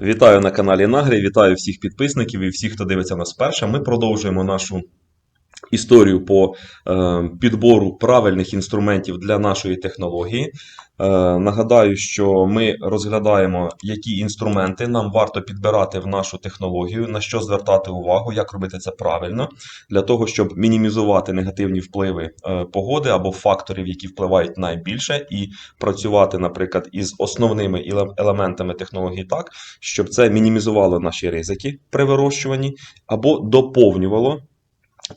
Вітаю на каналі Нагрі, вітаю всіх підписників і всіх, хто дивиться нас вперше. Ми продовжуємо нашу історію по е, підбору правильних інструментів для нашої технології. Е, нагадаю, що ми розглядаємо, які інструменти нам варто підбирати в нашу технологію, на що звертати увагу, як робити це правильно, для того, щоб мінімізувати негативні впливи е, погоди або факторів, які впливають найбільше, і працювати, наприклад, із основними елементами технології так, щоб це мінімізувало наші ризики при вирощуванні або доповнювало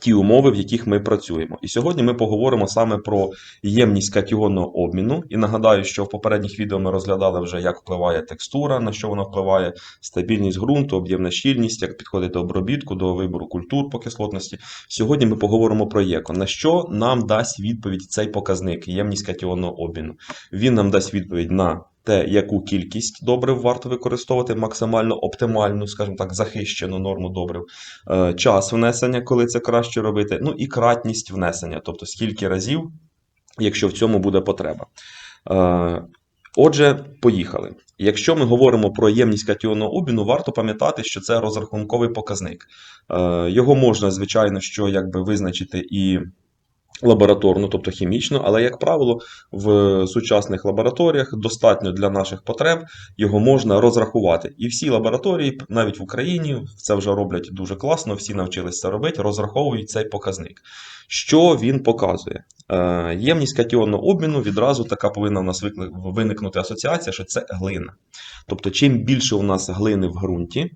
ті умови, в яких ми працюємо. І сьогодні ми поговоримо саме про ємність катіонного обміну. І нагадаю, що в попередніх відео ми розглядали вже, як впливає текстура, на що вона впливає, стабільність ґрунту, об'ємна щільність, як підходить до обробітку, до вибору культур по кислотності. Сьогодні ми поговоримо про ЄКО. На що нам дасть відповідь цей показник ємність катіонного обміну? Він нам дасть відповідь на те, яку кількість добрив варто використовувати максимально оптимальну, скажімо так, захищену норму добрив, е, час внесення, коли це краще робити, ну і кратність внесення, тобто скільки разів, якщо в цьому буде потреба. Е, Отже, поїхали. Якщо ми говоримо про ємність катіонного обміну, варто пам'ятати, що це розрахунковий показник. Е, Його можна, звичайно, що якби визначити і лабораторно, тобто хімічно, але, як правило, в сучасних лабораторіях достатньо для наших потреб його можна розрахувати. І всі лабораторії, навіть в Україні, це вже роблять дуже класно, всі навчилися це робити, розраховують цей показник. Що він показує? Е, Ємність катіонного обміну відразу така повинна у нас виникнути асоціація, що це глина. Тобто, чим більше у нас глини в ґрунті,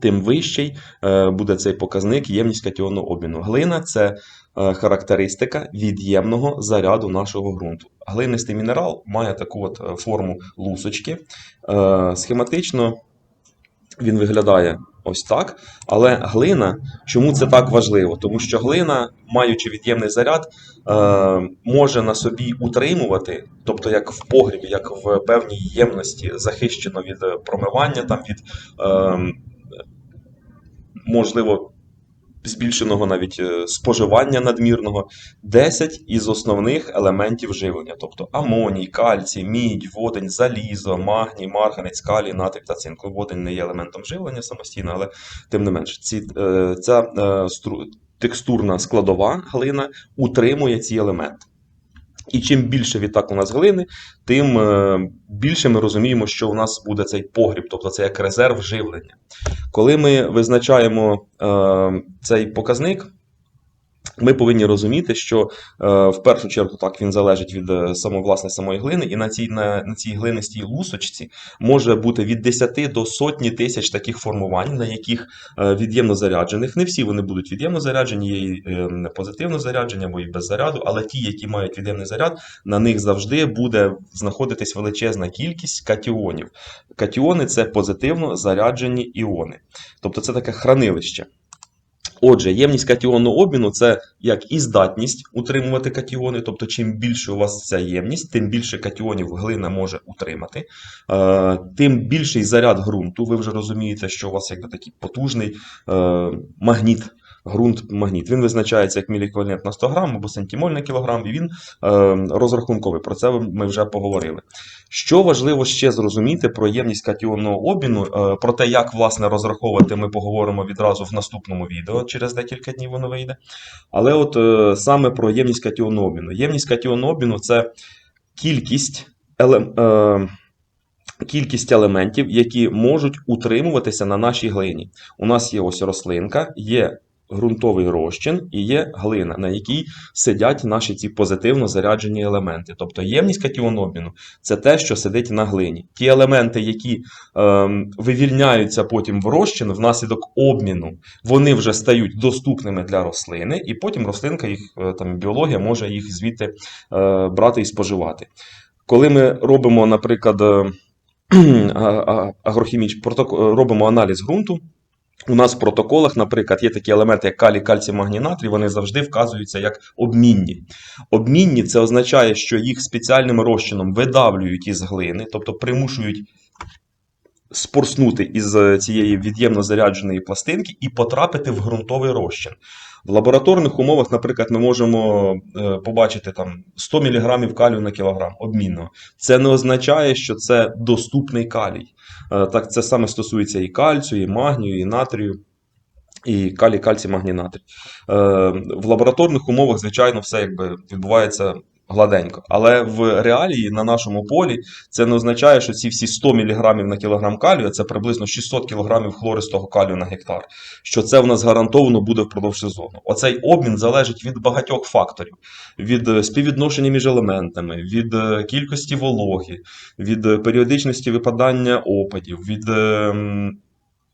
тим вищий е, буде цей показник ємність катіонного обміну. Глина це характеристика від'ємного заряду нашого ґрунту. Глинистий мінерал має таку от е, форму лусочки. Е, Схематично він виглядає ось так. Але глина, чому це так важливо? Тому що глина, маючи від'ємний заряд, е, може на собі утримувати, тобто як в погрібі, як в певній ємності, захищено від е, промивання, там від е, можливо збільшеного навіть е, споживання надмірного, 10 із основних елементів живлення, тобто амоній, кальцій, мідь, водень, залізо, магній, марганець, калій, натрій та цинк. Водень не є елементом живлення самостійно, але тим не менше, ці, е, ця е, стру, текстурна складова глина утримує ці елементи. І чим більше відтак у нас глини, тим е, більше ми розуміємо, що у нас буде цей погріб, тобто це як резерв живлення. Коли ми визначаємо е, цей показник, ми повинні розуміти, що е, в першу чергу так він залежить від е, само, власне, самої глини, і на цій, на, на цій глинистій лусочці може бути від 10 до сотні тисяч таких формувань, на яких е, від'ємно заряджених. Не всі вони будуть від'ємно заряджені, є і е, позитивно заряджені або і без заряду, але ті, які мають від'ємний заряд, на них завжди буде знаходитись величезна кількість катіонів. Катіони це позитивно заряджені іони. Тобто це таке хранилище. Отже, ємність катіонного обміну це як і здатність утримувати катіони, тобто чим більше у вас ця ємність, тим більше катіонів глина може утримати, е, тим більший заряд ґрунту. Ви вже розумієте, що у вас якби такий потужний е, магніт. Ґрунт магніт. Він визначається як міліквалент на 100 грам або сантимоль на кілограм, і він е, розрахунковий. Про це ми вже поговорили. Що важливо ще зрозуміти про ємність катіонного обміну, е, про те, як власне розраховувати, ми поговоримо відразу в наступному відео. Через декілька днів воно вийде. Але от е, саме про ємність катіонного обміну. Ємність катіонного обміну це кількість елем, е, Кількість елементів, які можуть утримуватися на нашій глині. У нас є ось рослинка, є ґрунтовий розчин і є глина, на якій сидять наші ці позитивно заряджені елементи. Тобто ємність катіонобміну це те, що сидить на глині. Ті елементи, які ем, вивільняються потім в розчин внаслідок обміну, вони вже стають доступними для рослини, і потім рослинка, їх е, там біологія може їх звідти е, брати і споживати. Коли ми робимо, наприклад, е, агрохіміч, робимо аналіз ґрунту. У нас в протоколах, наприклад, є такі елементи, як калій, кальцій, магній, натрій, вони завжди вказуються як обмінні. Обмінні це означає, що їх спеціальним розчином видавлюють із глини, тобто примушують спорснути із е, цієї від'ємно зарядженої пластинки і потрапити в ґрунтовий розчин. В лабораторних умовах, наприклад, ми можемо е, побачити там 100 мг калію на кілограм обмінно. Це не означає, що це доступний калій. Е, Так, це саме стосується і кальцію, і магнію, і натрію. І калій, кальцій, магній, натрій. Е, в лабораторних умовах, звичайно, все якби відбувається гладенько. Але в реалії на нашому полі це не означає, що ці всі 100 мг на кілограм калію це приблизно 600 кг хлористого калію на гектар. Що це в нас гарантовано буде впродовж сезону. Оцей обмін залежить від багатьох факторів: від е, співвідношення між елементами, від е, кількості вологи, від е, періодичності випадання опадів, від.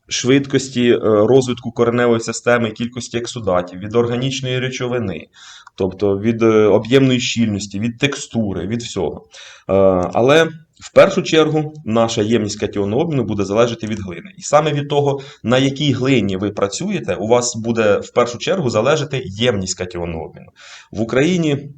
Швидкості е, розвитку кореневої системи, кількості ексудатів, від органічної речовини, тобто від е, об'ємної щільності, від текстури, від всього. Е, Але в першу чергу наша ємність катіонного обміну буде залежати від глини. І саме від того, на якій глині ви працюєте, у вас буде в першу чергу залежати ємність катіонного обміну. В Україні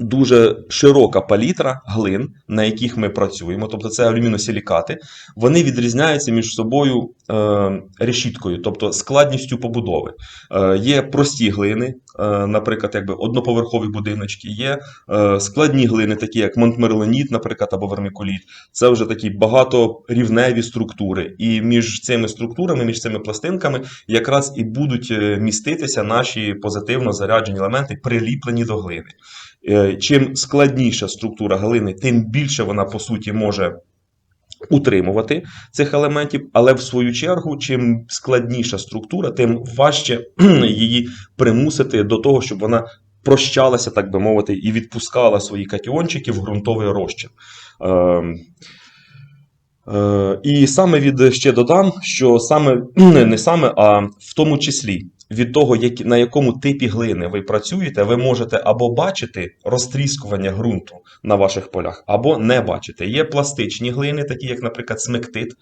дуже широка палітра глин, на яких ми працюємо, тобто це алюміносилікати, вони відрізняються між собою е, решіткою, тобто складністю побудови. Е, є прості глини, е, наприклад, якби одноповерхові будиночки, є е, складні глини, такі як монтмерленіт, наприклад, або вермикуліт. Це вже такі багаторівневі структури. І між цими структурами, між цими пластинками, якраз і будуть е, міститися наші позитивно заряджені елементи, приліплені до глини. Е, Чим складніша структура глини, тим більше вона по суті може утримувати цих елементів, але в свою чергу, чим складніша структура, тим важче її примусити до того, щоб вона прощалася, так би мовити, і відпускала свої катіончики в ґрунтовий розчин. Ем, Е, І саме від ще додам, що саме не саме, а в тому числі від того, на якому типі глини ви працюєте, ви можете або бачити розтріскування ґрунту на ваших полях, або не бачити. Є пластичні глини, такі як, наприклад, смектит.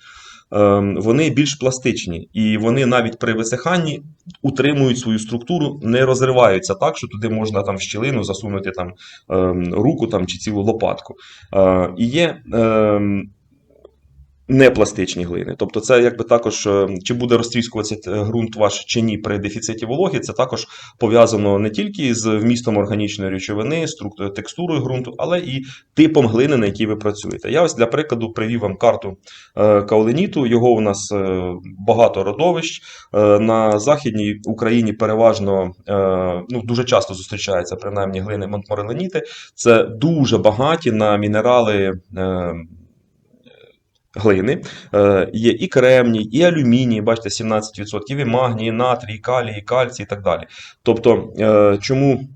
Ем, Вони більш пластичні, і вони навіть при висиханні утримують свою структуру, не розриваються так, що туди можна там щілину засунути там ем, руку там, чи цілу лопатку. Е, І є. Непластичні глини. Тобто, це якби також е, чи буде розтріскуватися е, ґрунт ваш чи ні при дефіциті вологи, це також пов'язано не тільки з вмістом органічної речовини, структурою, текстурою ґрунту, але і типом глини, на якій ви працюєте. Я ось для прикладу привів вам карту е, каолиніту. Його у нас е, багато родовищ. Е, На Західній Україні переважно е, ну, дуже часто зустрічаються принаймні глини монтмореленіти. Це дуже багаті на мінерали. Е, глини. Е, Є і кремній, і алюміній, бачите, 17%, і магній, і натрій, і калій, і кальцій і так далі. Тобто, е, чому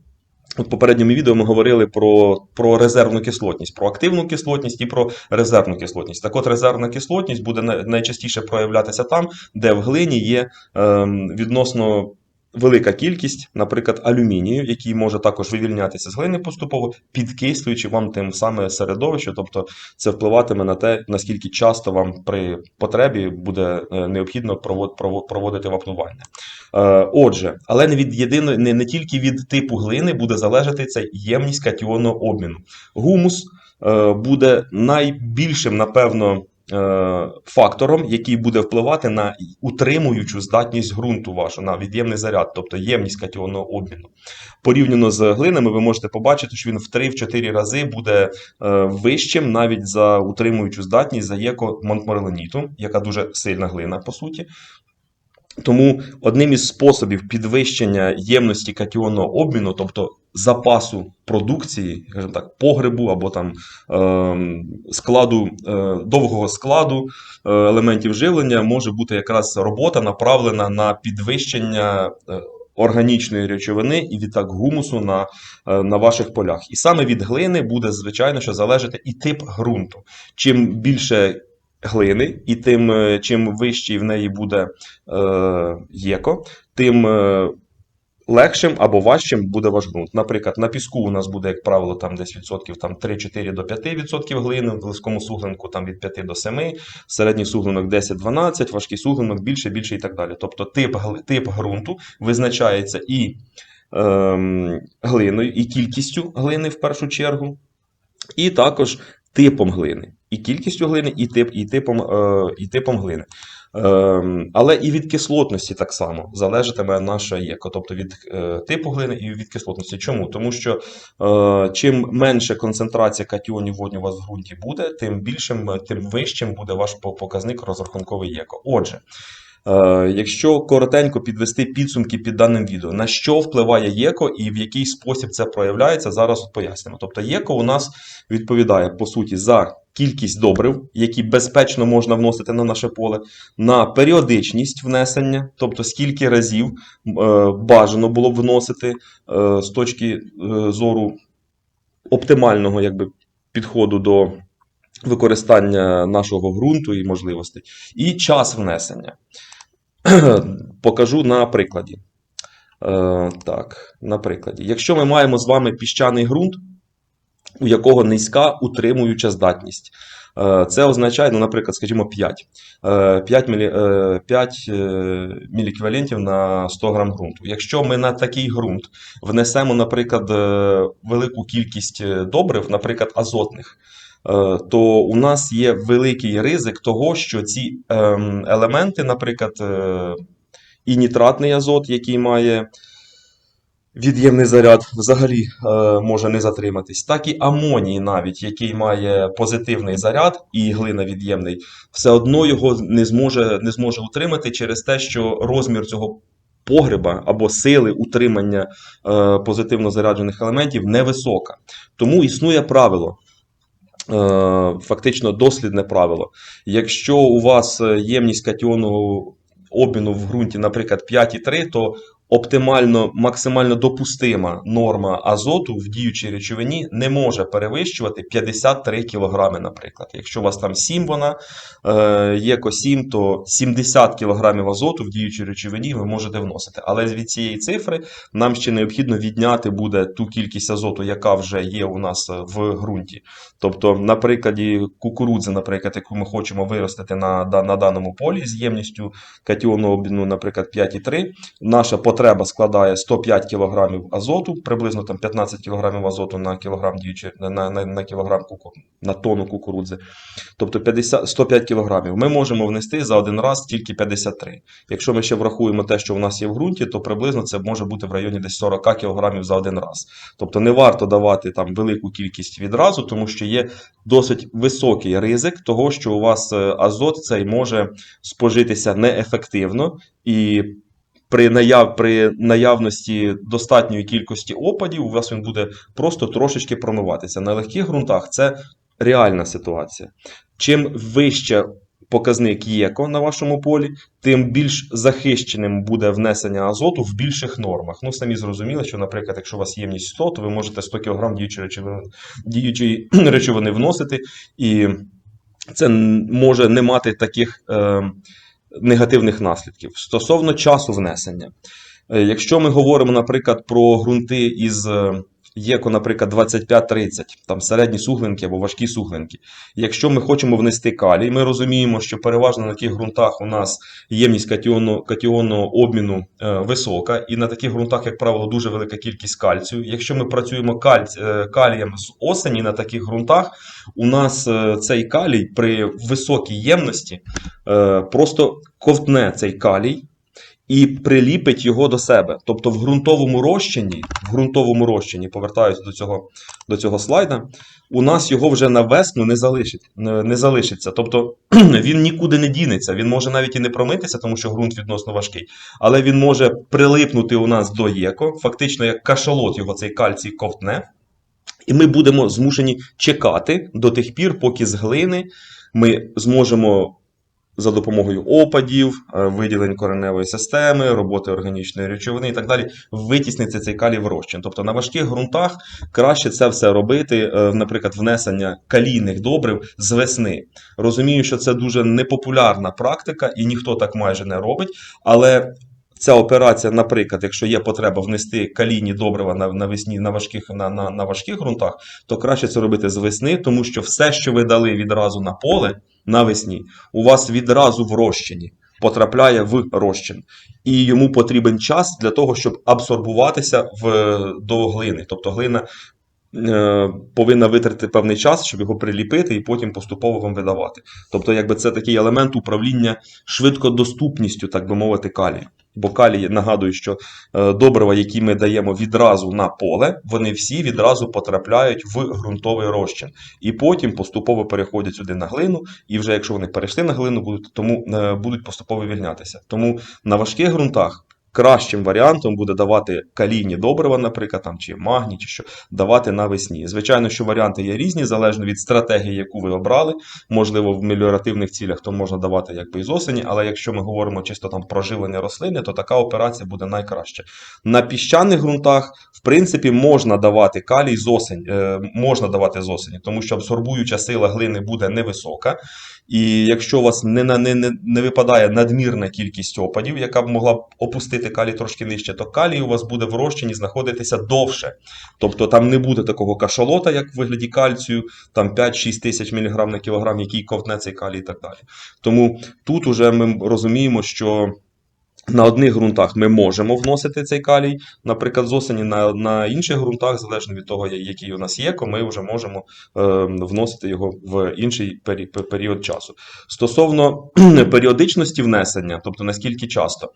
в попередньому відео ми говорили про, про резервну кислотність, про активну кислотність і про резервну кислотність. Так от резервна кислотність буде найчастіше проявлятися там, де в глині є ем, відносно. Велика кількість, наприклад, алюмінію, який може також вивільнятися з глини поступово, підкислюючи вам тим саме середовище, тобто це впливатиме на те, наскільки часто вам при потребі буде е, необхідно провод- провод- проводити вапнування. Е, Отже, але не від єдиної, не, не тільки від типу глини буде залежати ця ємність катіонного обміну. Гумус е, буде найбільшим, напевно. Е, Фактором, який буде впливати на утримуючу здатність ґрунту вашу, на від'ємний заряд, тобто ємність катіонного обміну. Порівняно з глинами, ви можете побачити, що він в 3-4 рази буде е, вищим навіть за утримуючу здатність за єко монтмореленіту, яка дуже сильна глина, по суті. Тому одним із способів підвищення ємності катіонного обміну, тобто запасу продукції, так, погребу або там ем, складу, е, довгого складу е, елементів живлення, може бути якраз робота направлена на підвищення е, органічної речовини і відтак гумусу на, на ваших полях. І саме від глини буде, звичайно, що залежати і тип ґрунту. Чим більше глини, і тим е, чим вищий в неї буде е, єко, тим е, легшим або важчим буде ваш ґрунт. Наприклад, на піску у нас буде, як правило, там десь відсотків там 3-4 до 5% глини, в близькому суглинку там від 5 до 7, середній суглинок 10-12, важкий суглинок більше, більше і так далі. Тобто тип, тип ґрунту визначається і ем, глиною, і кількістю глини в першу чергу, і також типом глини. І кількістю глини, і, тип, і, типом, е, і типом глини. Ем, Але і від кислотності так само залежатиме наша єко, тобто від е, типу глини і від кислотності. Чому? Тому що е, чим менше концентрація катіонів водню у вас в ґрунті буде, тим більшим, тим вищим буде ваш показник розрахунковий єко. Отже, якщо коротенько підвести підсумки під даним відео, на що впливає ЄКО і в який спосіб це проявляється, зараз пояснимо. Тобто ЄКО у нас відповідає по суті за кількість добрив, які безпечно можна вносити на наше поле, на періодичність внесення, тобто скільки разів е, бажано було б вносити е, з точки е, зору оптимального якби, підходу до використання нашого ґрунту і можливостей, і час внесення. Покажу на прикладі. Е, так, на прикладі. Якщо ми маємо з вами піщаний ґрунт, у якого низька утримуюча здатність. Е, Це означає, ну, наприклад, скажімо, 5. Е, 5, мілі, е, 5 е, міліквалентів на 100 грам ґрунту. Якщо ми на такий ґрунт внесемо, наприклад, велику кількість добрив, наприклад, азотних, то у нас є великий ризик того, що ці ем, елементи, наприклад, е, і нітратний азот, який має від'ємний заряд, взагалі е, може не затриматись, так і амоній, навіть, який має позитивний заряд і глина від'ємний, все одно його не зможе, не зможе утримати через те, що розмір цього погреба або сили утримання е, позитивно заряджених елементів невисока. Тому існує правило. Е, Фактично дослідне правило. Якщо у вас е, ємність катіону обміну в ґрунті, наприклад, 5,3, то оптимально, максимально допустима норма азоту в діючій речовині не може перевищувати 53 кг, наприклад. Якщо у вас там 7 вона, е, єко 7, то 70 кг азоту в діючій речовині ви можете вносити. Але від цієї цифри нам ще необхідно відняти буде ту кількість азоту, яка вже є у нас в ґрунті. Тобто, на прикладі кукурудзи, наприклад, яку ми хочемо виростити на, на даному полі з ємністю катіону обміну, наприклад, 5,3, наша потреба складає 105 кг азоту, приблизно там 15 кг азоту на кілограм діючи, на, на, на кілограм куку, на тонну кукурудзи. Тобто 50, 105 кг. Ми можемо внести за один раз тільки 53. Якщо ми ще врахуємо те, що в нас є в ґрунті, то приблизно це може бути в районі десь 40 кг за один раз. Тобто не варто давати там велику кількість відразу, тому що є досить високий ризик того, що у вас е, азот цей може спожитися неефективно і. При, наяв, при наявності достатньої кількості опадів у вас він буде просто трошечки промиватися. На легких ґрунтах це реальна ситуація. Чим вище показник ЄКО на вашому полі, тим більш захищеним буде внесення азоту в більших нормах. Ну, самі зрозуміли, що, наприклад, якщо у вас ємність 100, то ви можете 100 кг діючої речовини, діючої речовини вносити, і це може не мати таких е, негативних наслідків. Стосовно часу внесення. Е, Якщо ми говоримо, наприклад, про ґрунти із е, ЄКО, наприклад, 25-30, там середні суглинки або важкі суглинки. Якщо ми хочемо внести калій, ми розуміємо, що переважно на таких ґрунтах у нас ємність катіону, катіонного обміну е, висока, і на таких ґрунтах, як правило, дуже велика кількість кальцію. Якщо ми працюємо кальць, е, калієм з осені на таких ґрунтах, у нас е, цей калій при високій ємності просто ковтне цей калій і приліпить його до себе. Тобто в ґрунтовому розчині, в ґрунтовому розчині, повертаюся до цього, до цього слайда, у нас його вже на весну не, залишить, не, залишиться. Тобто він нікуди не дінеться. Він може навіть і не промитися, тому що ґрунт відносно важкий, але він може прилипнути у нас до ЄКО, фактично як кашалот його цей кальцій ковтне. І ми будемо змушені чекати до тих пір, поки з глини ми зможемо за допомогою опадів, е, виділень кореневої системи, роботи органічної речовини і так далі, витіснити цей калій в розчин. Тобто на важких ґрунтах краще це все робити, е, наприклад, внесення калійних добрив з весни. Розумію, що це дуже непопулярна практика, і ніхто так майже не робить, але. Ця операція, наприклад, якщо є потреба внести калійні добрива на, навесні на важких, на, на, на важких ґрунтах, то краще це робити з весни, тому що все, що ви дали відразу на поле навесні, у вас відразу в розчині потрапляє в розчин. І йому потрібен час для того, щоб абсорбуватися в, до глини. Тобто глина е, повинна витратити певний час, щоб його приліпити і потім поступово вам видавати. Тобто, якби це такий елемент управління швидкодоступністю, так би мовити, калію. Бо калій, нагадую, що е, добрива, які ми даємо відразу на поле, вони всі відразу потрапляють в ґрунтовий розчин. І потім поступово переходять сюди на глину, і вже якщо вони перейшли на глину, будуть, тому е, будуть поступово вільнятися. Тому на важких ґрунтах кращим варіантом буде давати калійні добрива, наприклад, там, чи магній, чи що, давати навесні. Звичайно, що варіанти є різні, залежно від стратегії, яку ви обрали. Можливо, в меліоративних цілях то можна давати якби із осені, але якщо ми говоримо чисто там про живлення рослини, то така операція буде найкраща. На піщаних ґрунтах, в принципі, можна давати калій з осені, е, можна давати з осені, тому що абсорбуюча сила глини буде невисока. І якщо у вас не, не, не, не випадає надмірна кількість опадів, яка б могла б опустити калій трошки нижче, то калій у вас буде в розчині знаходитися довше. Тобто там не буде такого кашалота, як в вигляді кальцію, там 5-6 тисяч мг на кілограм, який ковтне цей калій і так далі. Тому тут уже ми розуміємо, що. На одних ґрунтах ми можемо вносити цей калій, наприклад, з осені на, на інших ґрунтах, залежно від того, який у нас є, ми вже можемо е, вносити його в інший пері- період часу. Стосовно періодичності внесення, тобто наскільки часто, е,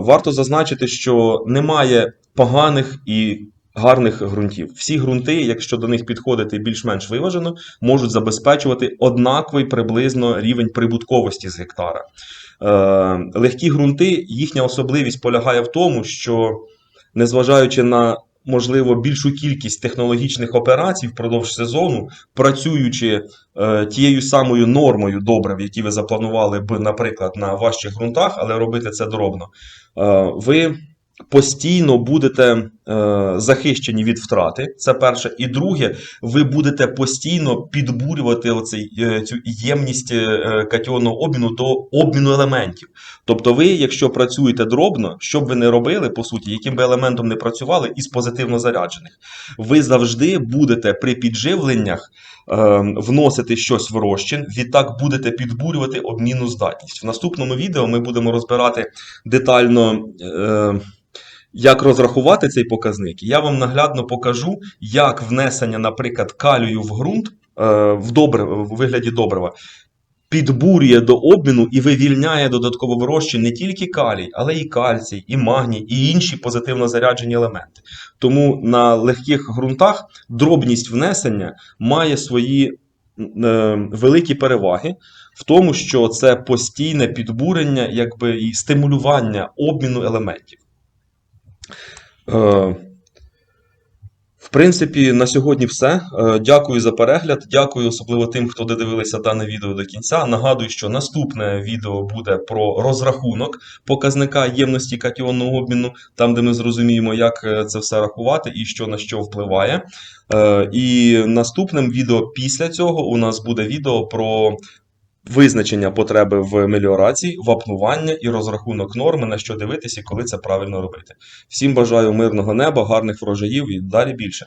варто зазначити, що немає поганих і гарних ґрунтів. Всі ґрунти, якщо до них підходити більш-менш виважено, можуть забезпечувати однаковий приблизно рівень прибутковості з гектара. Е, легкі ґрунти, їхня особливість полягає в тому, що незважаючи на можливо більшу кількість технологічних операцій впродовж сезону, працюючи е, тією самою нормою добрив, які ви запланували б, наприклад, на важчих ґрунтах, але робити це дробно, е, ви постійно будете е, захищені від втрати. Це перше. І друге, ви будете постійно підбурювати оцей, е, цю ємність е, катіонного обміну до обміну елементів. Тобто, ви, якщо працюєте дробно, що б ви не робили, по суті, яким би елементом не працювали, із позитивно заряджених, ви завжди будете при підживленнях вносити щось в розчин, відтак будете підбурювати обмінну здатність. В наступному відео ми будемо розбирати детально. Е, як розрахувати цей показник, я вам наглядно покажу, як внесення, наприклад, калію в ґрунт е, в, добре, в вигляді добрива підбурює до обміну і вивільняє додатково в розчин не тільки калій, але і кальцій, і магній, і інші позитивно заряджені елементи. Тому на легких ґрунтах дробність внесення має свої е, великі переваги в тому, що це постійне підбурення якби, і стимулювання обміну елементів. Принципі, на сьогодні все. Е, Дякую за перегляд. Дякую особливо тим, хто додивилися дане відео до кінця. Нагадую, що наступне відео буде про розрахунок показника ємності катіонного обміну, там, де ми зрозуміємо, як е, це все рахувати і що на що впливає. Е, І наступним відео після цього у нас буде відео про визначення потреби в меліорації, вапнування і розрахунок норми, на що дивитися і коли це правильно робити. Всім бажаю мирного неба, гарних врожаїв і далі більше.